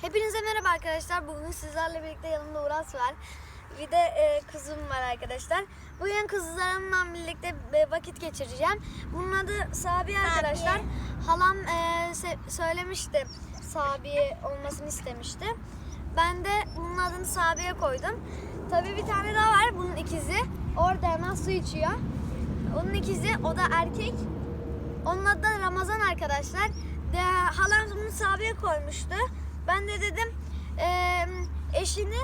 Hepinize merhaba arkadaşlar. Bugün sizlerle birlikte yanımda Uras var. Bir de e, kızım var arkadaşlar. Bugün kızlarımla birlikte e, vakit geçireceğim. Bunun adı Sabiye arkadaşlar. Halam e, söylemişti. Sabiye olmasını istemişti. Ben de bunun adını Sabiye koydum. Tabii bir tane daha var bunun ikizi. Orada hemen su içiyor. Onun ikizi o da erkek. Onun adı da Ramazan arkadaşlar. De, halam bunu Sabiye koymuştu. Ben de dedim eee, eşini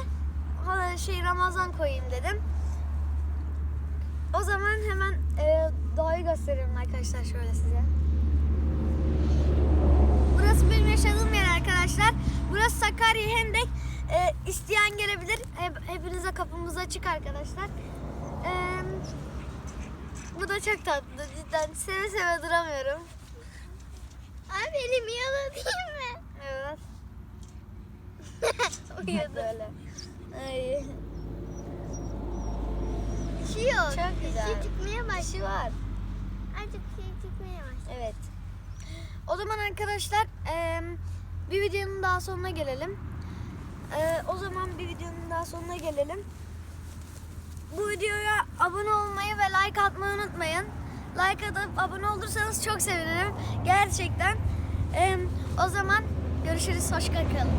şey Ramazan koyayım dedim. O zaman hemen eee, doğayı gösteriyorum arkadaşlar şöyle size. Burası benim yaşadığım yer arkadaşlar. Burası Sakarya Hendek. Eee, isteyen gelebilir. Hep, hepinize kapımız açık arkadaşlar. Eee bu da çok tatlı cidden. Seve seve duramıyorum. Abi elim yalı Uyudu. Böyle. Ay. Çıkıyor. Çok güzel. Şey çıkmaya başladı. Dişi var. Azıcık şey çıkmaya başladı. Evet. O zaman arkadaşlar bir videonun daha sonuna gelelim. Ee, o zaman bir videonun daha sonuna gelelim. Bu videoya abone olmayı ve like atmayı unutmayın. Like atıp abone olursanız çok sevinirim. Gerçekten. O zaman görüşürüz. Hoşça kalın.